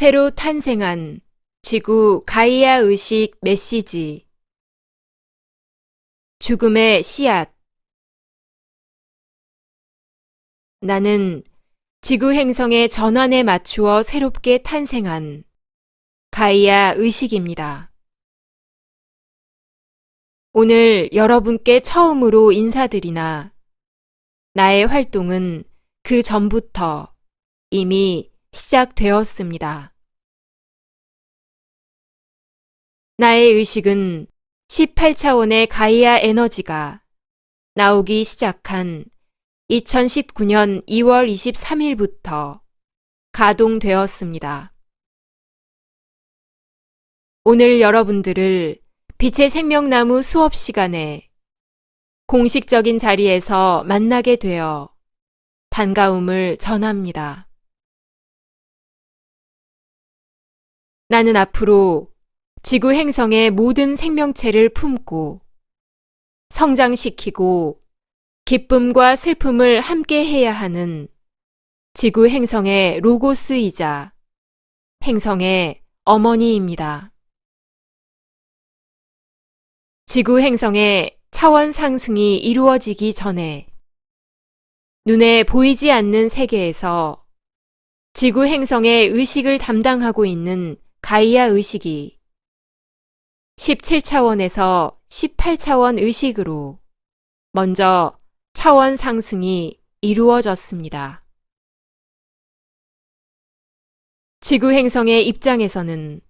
새로 탄생한 지구 가이아 의식 메시지 죽음의 씨앗 나는 지구 행성의 전환에 맞추어 새롭게 탄생한 가이아 의식입니다. 오늘 여러분께 처음으로 인사드리나 나의 활동은 그 전부터 이미 시작되었습니다. 나의 의식은 18차원의 가이아 에너지가 나오기 시작한 2019년 2월 23일부터 가동되었습니다. 오늘 여러분들을 빛의 생명나무 수업 시간에 공식적인 자리에서 만나게 되어 반가움을 전합니다. 나는 앞으로 지구 행성의 모든 생명체를 품고 성장시키고 기쁨과 슬픔을 함께 해야 하는 지구 행성의 로고스이자 행성의 어머니입니다. 지구 행성의 차원 상승이 이루어지기 전에 눈에 보이지 않는 세계에서 지구 행성의 의식을 담당하고 있는 가이아 의식이 17차원에서 18차원 의식으로 먼저 차원 상승이 이루어졌습니다. 지구 행성의 입장에서는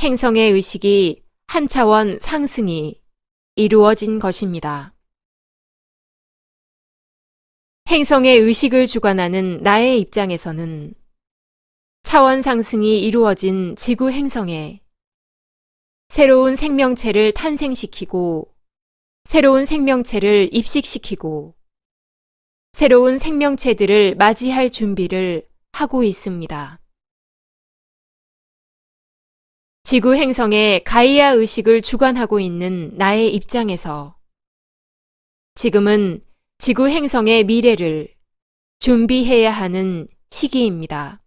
행성의 의식이 한 차원 상승이 이루어진 것입니다. 행성의 의식을 주관하는 나의 입장에서는 차원 상승이 이루어진 지구 행성에 새로운 생명체를 탄생시키고 새로운 생명체를 입식시키고 새로운 생명체들을 맞이할 준비를 하고 있습니다. 지구 행성의 가이아 의식을 주관하고 있는 나의 입장에서 지금은 지구 행성의 미래를 준비해야 하는 시기입니다.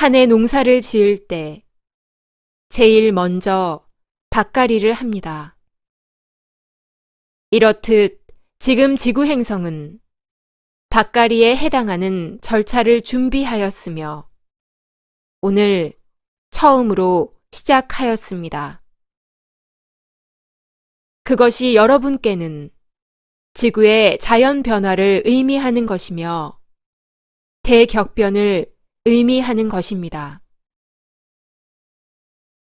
한 해 농사를 지을 때 제일 먼저 밭가리를 합니다. 이렇듯 지금 지구 행성은 밭가리에 해당하는 절차를 준비하였으며 오늘 처음으로 시작하였습니다. 그것이 여러분께는 지구의 자연 변화를 의미하는 것이며 대격변을 의미하는 것입니다.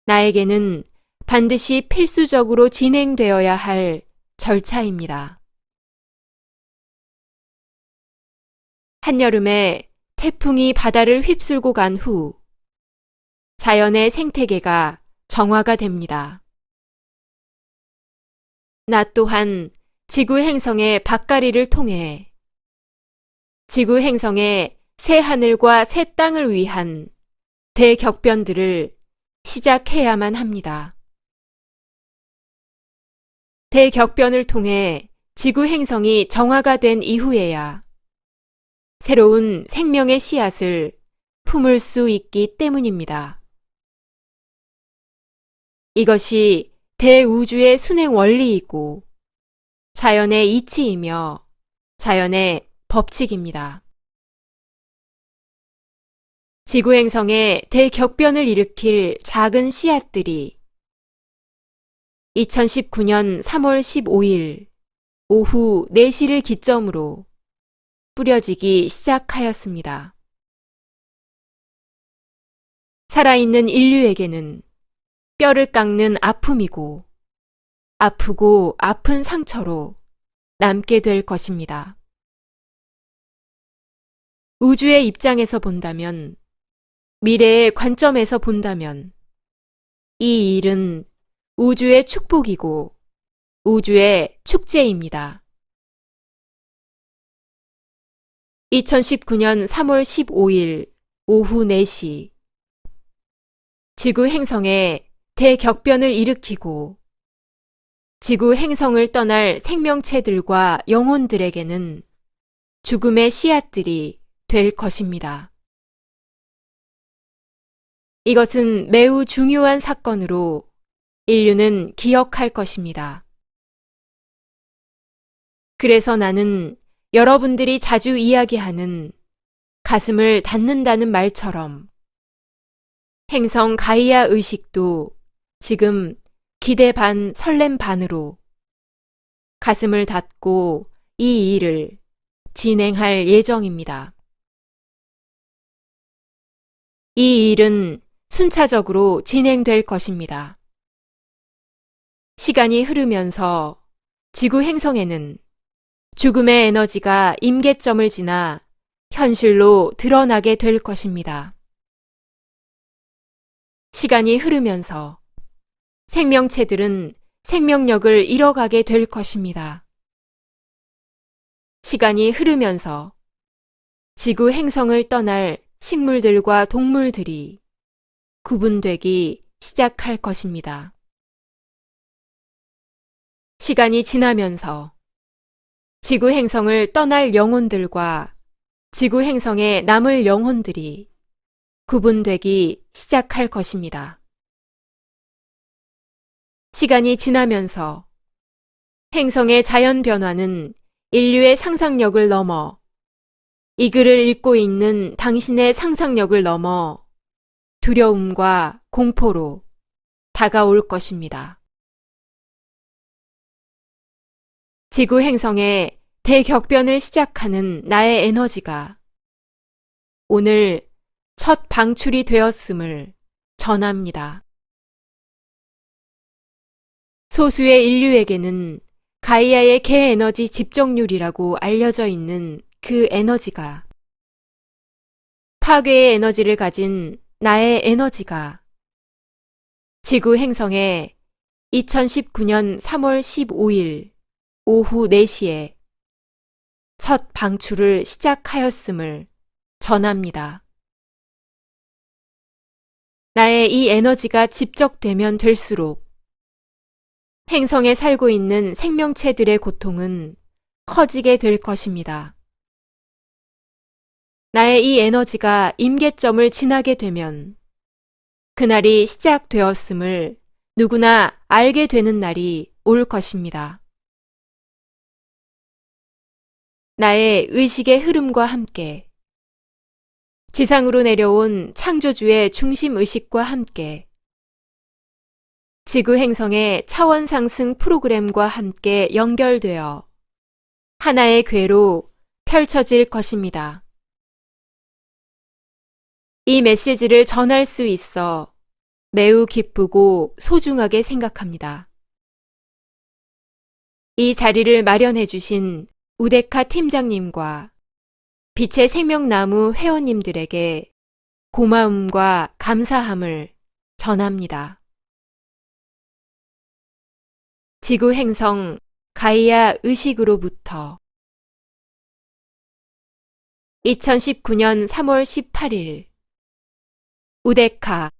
나에게는 반드시 필수적으로 진행되어야 할 절차입니다. 한여름에 태풍이 바다를 휩쓸고 간 후 자연의 생태계가 정화가 됩니다. 나 또한 지구 행성의 밭가리를 통해 지구 행성의 새 하늘과 새 땅을 위한 대격변들을 시작해야만 합니다. 대격변을 통해 지구 행성이 정화가 된 이후에야 새로운 생명의 씨앗을 품을 수 있기 때문입니다. 이것이 대우주의 순행 원리이고 자연의 이치이며 자연의 법칙입니다. 지구 행성의 대격변을 일으킬 작은 씨앗들이 2019년 3월 15일 오후 4시를 기점으로 뿌려지기 시작하였습니다. 살아있는 인류에게는 뼈를 깎는 아픔이고 아프고 아픈 상처로 남게 될 것입니다. 우주의 입장에서 본다면 미래의 관점에서 본다면 이 일은 우주의 축복이고 우주의 축제입니다. 2019년 3월 15일 오후 4시 지구 행성에 대격변을 일으키고 지구 행성을 떠날 생명체들과 영혼들에게는 죽음의 씨앗들이 될 것입니다. 이것은 매우 중요한 사건으로 인류는 기억할 것입니다. 그래서 나는 여러분들이 자주 이야기하는 가슴을 닫는다는 말처럼 행성 가이아 의식도 지금 기대 반 설렘 반으로 가슴을 닫고 이 일을 진행할 예정입니다. 이 일은 순차적으로 진행될 것입니다. 시간이 흐르면서 지구 행성에는 죽음의 에너지가 임계점을 지나 현실로 드러나게 될 것입니다. 시간이 흐르면서 생명체들은 생명력을 잃어가게 될 것입니다. 시간이 흐르면서 지구 행성을 떠날 식물들과 동물들이 구분되기 시작할 것입니다. 시간이 지나면서 지구 행성을 떠날 영혼들과 지구 행성에 남을 영혼들이 구분되기 시작할 것입니다. 시간이 지나면서 행성의 자연 변화는 인류의 상상력을 넘어 이 글을 읽고 있는 당신의 상상력을 넘어 두려움과 공포로 다가올 것입니다. 지구 행성의 대격변을 시작하는 나의 에너지가 오늘 첫 방출이 되었음을 전합니다. 소수의 인류에게는 가이아의 개 에너지 집적률이라고 알려져 있는 그 에너지가 파괴의 에너지를 가진 나의 에너지가 지구 행성에 2019년 3월 15일 오후 4시에 첫 방출을 시작하였음을 전합니다. 나의 이 에너지가 집적되면 될수록 행성에 살고 있는 생명체들의 고통은 커지게 될 것입니다. 나의 이 에너지가 임계점을 지나게 되면 그날이 시작되었음을 누구나 알게 되는 날이 올 것입니다. 나의 의식의 흐름과 함께 지상으로 내려온 창조주의 중심 의식과 함께 지구 행성의 차원 상승 프로그램과 함께 연결되어 하나의 궤로 펼쳐질 것입니다. 이 메시지를 전할 수 있어 매우 기쁘고 소중하게 생각합니다. 이 자리를 마련해 주신 우데카 팀장님과 빛의 생명나무 회원님들에게 고마움과 감사함을 전합니다. 지구 행성 가이아 의식으로부터 2019년 3월 18일 우데카